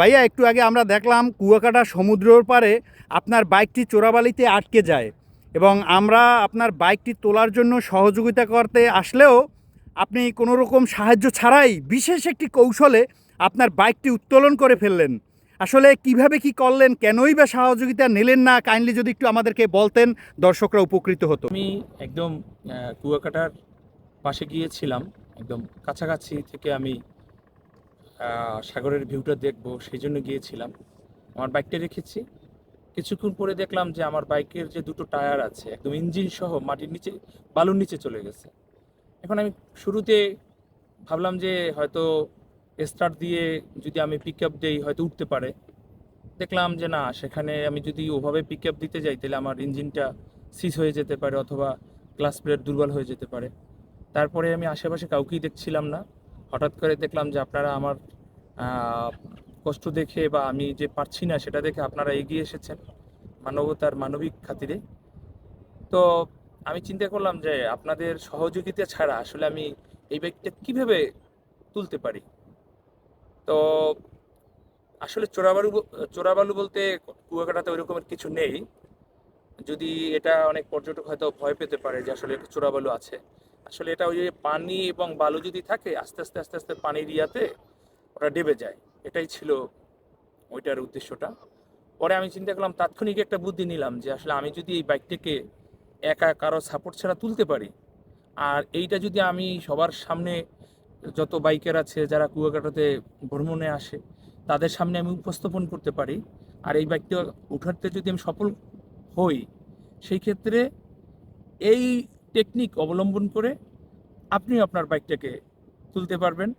ভাইয়া, একটু আগে আমরা দেখলাম কুয়াকাটা সমুদ্রের পারে আপনার বাইকটি চোরাবালিতে আটকে যায় এবং আমরা আপনার বাইকটি তোলার জন্য সহযোগিতা করতে আসলেও আপনি কোনো রকম সাহায্য ছাড়াই বিশেষ একটি কৌশলে আপনার বাইকটি উত্তোলন করে ফেললেন। আসলে কীভাবে কি করলেন, কেনই বা সহযোগিতা নিলেন না, কাইন্ডলি যদি একটু আমাদেরকে বলতেন, দর্শকরা উপকৃত হতো। আমি একদম কুয়াকাটার পাশে গিয়েছিলাম। একদম কাছাকাছি থেকে আমি সাগরের ভিউটা দেখব সেই জন্য গিয়েছিলাম। আমার বাইকটা রেখেছি। কিছুক্ষণ পরে দেখলাম যে আমার বাইকের যে দুটো টায়ার আছে, একদম ইঞ্জিন সহ মাটির নিচে, বালুর নিচে চলে গেছে। এখন আমি শুরুতে ভাবলাম যে হয়তো স্টার্ট দিয়ে যদি আমি পিক আপ দিই, হয়তো উঠতে পারে। দেখলাম যে না, সেখানে আমি যদি ওভাবে পিক আপ দিতে যাই, তাহলে আমার ইঞ্জিনটা সিজ হয়ে যেতে পারে অথবা ক্লাস প্লেট দুর্বল হয়ে যেতে পারে। তারপরে আমি আশেপাশে কাউকেই দেখছিলাম না। হঠাৎ করে দেখলাম যে আপনারা আমার কষ্ট দেখে বা আমি যে পারছি না সেটা দেখে আপনারা এগিয়ে এসেছেন মানবতার মানবিক খাতিরে। তো আমি চিন্তা করলাম যে আপনাদের সহযোগিতা ছাড়া আসলে আমি এই বাইকটা কীভাবে তুলতে পারি? তো আসলে চোরাবালু চোরাবালু বলতে কুয়াকাটাতে ওই রকমের কিছু নেই। যদি এটা অনেক পর্যটক হয়তো ভয় পেতে পারে যে আসলে চোরাবালু আছে। আসলে এটা ওই যে পানি এবং বালু যদি থাকে, আস্তে আস্তে আস্তে আস্তে পানির ইয়াতে ওটা ডেবে যায়। এটাই ছিল ওইটার উদ্দেশ্যটা। পরে আমি চিন্তা করলাম, তাৎক্ষণিক একটা বুদ্ধি নিলাম যে আসলে আমি যদি এই বাইকটাকে একা কারও সাপোর্ট ছাড়া তুলতে পারি, আর এইটা যদি আমি সবার সামনে যত বাইকের আছে, যারা কুয়াকাটাতে ভ্রমণে আসে, তাদের সামনে আমি উপস্থাপন করতে পারি, আর এই বাইকটা উঠাতে যদি আমি সফল হই, সেই ক্ষেত্রে এই টেকনিক অবলম্বন করে আপনি আপনার বাইকটাকে তুলতে পারবেন।